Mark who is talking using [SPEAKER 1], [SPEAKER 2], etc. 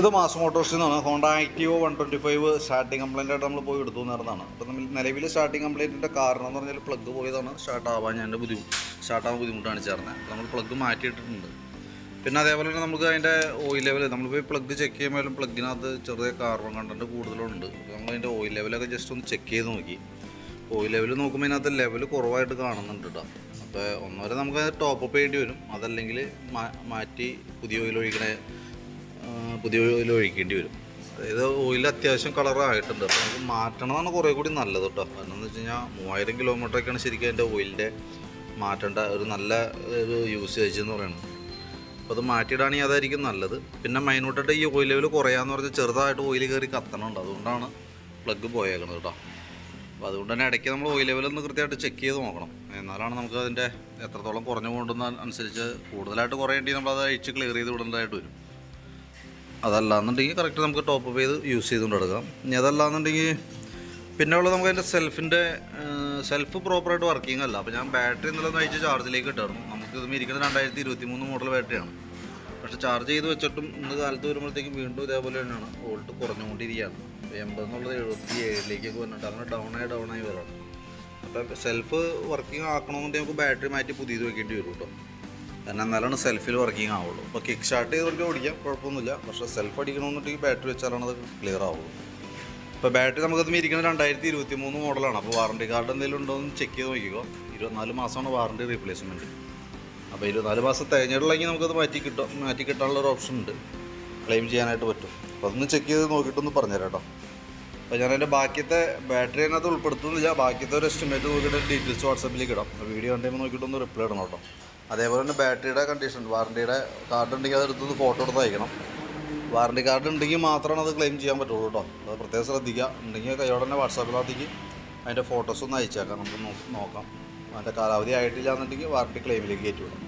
[SPEAKER 1] ഇത് മാസ് മോട്ടോഴ്സിൽ നിന്നാണ് Honda Activa one twenty five starting complaint ആയിട്ട് നമ്മൾ പോയി എടുത്തു നേരുന്നതാണ് അപ്പോൾ നമ്മൾ നിലവിൽ സ്റ്റാർട്ടിംഗ് കംപ്ലൈന്റിന്റെ കാരണം എന്ന് പറഞ്ഞാൽ പ്ലഗ് പോയതാണ്. സ്റ്റാർട്ട് ആവാൻ ഞാൻ ബുദ്ധിമുട്ട് സ്റ്റാർട്ട് ആവാൻ ബുദ്ധിമുട്ടാണ് ചേർന്നത് നമ്മൾ പ്ലഗ് മാറ്റിയിട്ടിട്ടുണ്ട്. പിന്നെ അതേപോലെ തന്നെ നമുക്ക് അതിന്റെ ഓയിൽ ലെവൽ നമ്മളിപ്പോൾ പ്ലഗ് ചെക്ക് ചെയ്യുമ്പോഴും പ്ലഗിനകത്ത് ചെറിയ കാർബൺ കണ്ടന്റ് കൂടുതലുണ്ട്. നമ്മൾ അതിന്റെ ഓയിൽ ലെവലൊക്കെ ജസ്റ്റ് ഒന്ന് ചെക്ക് ചെയ്ത് നോക്കി. ഓയിൽ ലെവൽ നോക്കുമ്പോൾ ഇതിനകത്ത് ലെവൽ കുറവായിട്ട് കാണുന്നുണ്ട് കേട്ടോ അപ്പോൾ ഒന്നുവരെ നമുക്ക് ടോപ്പ് അപ്പ് ചെയ്യേണ്ടി വരും. അതല്ലെങ്കിൽ മാറ്റി പുതിയ ഓയിൽ ഒഴിക്കണ. പുതിയ ഓയിൽ ഒഴിക്കേണ്ടി വരും. അതായത് ഓയിൽ അത്യാവശ്യം കളറായിട്ടുണ്ട് അപ്പോൾ നമുക്ക് മാറ്റണമെന്നാണ് കുറേ കൂടി നല്ലത് കേട്ടോ. കാരണം എന്ന് വെച്ച് കഴിഞ്ഞാൽ മൂവായിരം കിലോമീറ്ററൊക്കെയാണ് ശരിക്കും അതിന്റെ ഓയിലിന്റെ മാറ്റേണ്ട ഒരു നല്ല ഒരു യൂസേജ് എന്ന് പറയുന്നത്. അപ്പോൾ അത് മാറ്റിയിടാണെങ്കിൽ അതായിരിക്കും നല്ലത്. പിന്നെ മൈനൂട്ടായിട്ട് ഈ ഓയിൽ ലെവൽ കുറയാന്ന് പറഞ്ഞാൽ ചെറുതായിട്ട് ഓയിൽ കയറി കത്തണുണ്ട്. അതുകൊണ്ടാണ് പ്ലഗ് പോയേക്കണത് കേട്ടോ. അപ്പോൾ അതുകൊണ്ട് തന്നെ ഇടയ്ക്ക് നമ്മൾ ഓയിൽ ലെവൽ ഒന്ന് കൃത്യമായിട്ട് ചെക്ക് ചെയ്ത് നോക്കണം. എന്നാലാണ് നമുക്ക് അതിന്റെ എത്രത്തോളം കുറഞ്ഞു കൊണ്ടുവന്ന അനുസരിച്ച് കൂടുതലായിട്ട് കുറയേണ്ടി നമ്മൾ അത് അഴിച്ച് ക്ലിയർ ചെയ്ത് വിടേണ്ടതായിട്ട് വരും. അതല്ലാന്നുണ്ടെങ്കിൽ കറക്റ്റ് നമുക്ക് ടോപ്പ് അപ്പ് ചെയ്ത് യൂസ് ചെയ്തുകൊണ്ട് എടുക്കാം. ഇനി അതല്ലാന്നുണ്ടെങ്കിൽ പിന്നെ ഉള്ളത് നമുക്ക് അതിന്റെ സെൽഫിന്റെ സെൽഫ് പ്രോപ്പറായിട്ട് വർക്കിംഗ് അല്ല. അപ്പോൾ ഞാൻ ബാറ്ററി ഇന്നലെ ഒന്ന് അയച്ച് ചാർജിലേക്ക് ഇട്ടായിരുന്നു നമുക്ക് ഇത് ഇരിക്കുന്നത് രണ്ടായിരത്തി ഇരുപത്തി മൂന്ന് മോഡൽ ബാറ്ററിയാണ് പക്ഷേ ചാർജ് ചെയ്ത് വെച്ചിട്ടും ഇന്ന് കാലത്ത് വരുമ്പോഴത്തേക്കും വീണ്ടും ഇതേപോലെ തന്നെയാണ്. വോൾട്ട് കുറഞ്ഞുകൊണ്ടിരിക്കുകയാണ്. അപ്പോൾ എൺപത് എന്നുള്ളത് എഴുപത്തി ഏഴിലേക്കൊക്കെ വന്നിട്ട് അങ്ങനെ ഡൗൺ ആയി ഡൗൺ ആയി വരണം. അപ്പോൾ സെൽഫ് വർക്കിംഗ് ആക്കണമെന്നുണ്ടെങ്കിൽ നമുക്ക് ബാറ്ററി മാറ്റി പുതിയത് വെക്കേണ്ടി വരും കേട്ടോ. കാരണം എന്നാലാണ് സെൽഫിൽ വർക്കിംഗ് ആവുള്ളൂ. അപ്പോൾ കിക്ക് സ്റ്റാർട്ട് ചെയ്തവർക്ക് ഓടിക്കാം കുഴപ്പമൊന്നുമില്ല. പക്ഷേ സെൽഫ് അടിക്കണമെന്നുണ്ടെങ്കിൽ ബാറ്ററി വെച്ചാലാണ് അത് ക്ലിയർ ആവുള്ളൂ. ഇപ്പോൾ ബാറ്ററി നമുക്കത് ഇരിക്കുന്നത് രണ്ടായിരത്തി ഇരുപത്തി മൂന്ന് മോഡലാണ് അപ്പോൾ വാറണ്ടി കാർഡ് എന്തെങ്കിലും ഉണ്ടോ എന്ന് ചെക്ക് ചെയ്ത് നോക്കിക്കോ. ഇരുപത്തിനാല് മാസമാണ് വാറണ്ടി റീപ്ലേസ്മെന്റ് അപ്പോൾ ഇരുപത്തിനാല് മാസം തികഞ്ഞിട്ടുള്ളെങ്കിൽ നമുക്കത് മാറ്റി കിട്ടും. മാറ്റി കിട്ടാനുള്ള ഒരു ഓപ്ഷൻ ഉണ്ട്. ക്ലെയിം ചെയ്യാനായിട്ട് പറ്റും. അപ്പോൾ അതൊന്ന് ചെക്ക് ചെയ്ത് നോക്കിയിട്ടൊന്ന് പറഞ്ഞുതരാം കേട്ടോ അപ്പോൾ ഞാൻ അതിന്റെ ബാക്കിയത്തെ ബാറ്ററി അതിനകത്ത് ഉൾപ്പെടുത്തുന്നില്ല. ബാക്കിയത്തെ ഒരു എസ്റ്റിമേറ്റ് നോക്കിയിട്ട് ഡീറ്റെയിൽസ് വാട്സപ്പിലേക്ക് ഇടാം. വീഡിയോ കണ്ടുമ്പോൾ നോക്കിയിട്ടൊന്ന് റിപ്ലൈ ഇടണം കേട്ടോ അതേപോലെ തന്നെ ബാറ്ററിയുടെ കണ്ടീഷൻ വാറണ്ടിയുടെ കാർഡ് ഉണ്ടെങ്കിൽ അതെടുത്തൊന്ന് ഫോട്ടോ എടുത്ത് അയക്കണം. വാറണ്ടി കാർഡ് ഉണ്ടെങ്കിൽ മാത്രമാണ് അത് ക്ലെയിം ചെയ്യാൻ പറ്റുള്ളൂ കേട്ടോ അത് പ്രത്യേകം ശ്രദ്ധിക്കുക. ഉണ്ടെങ്കിൽ കൈയോടെ തന്നെ വാട്സാപ്പിലാത്തേക്ക് അതിന്റെ ഫോട്ടോസ് ഒന്ന് അയച്ചേക്കാം. നമുക്ക് നോക്കാം. അതിന്റെ കാലാവധി ആയിട്ടില്ല എന്നുണ്ടെങ്കിൽ വാറണ്ടി ക്ലെയിമിലേക്ക് കയറ്റി വിടാം.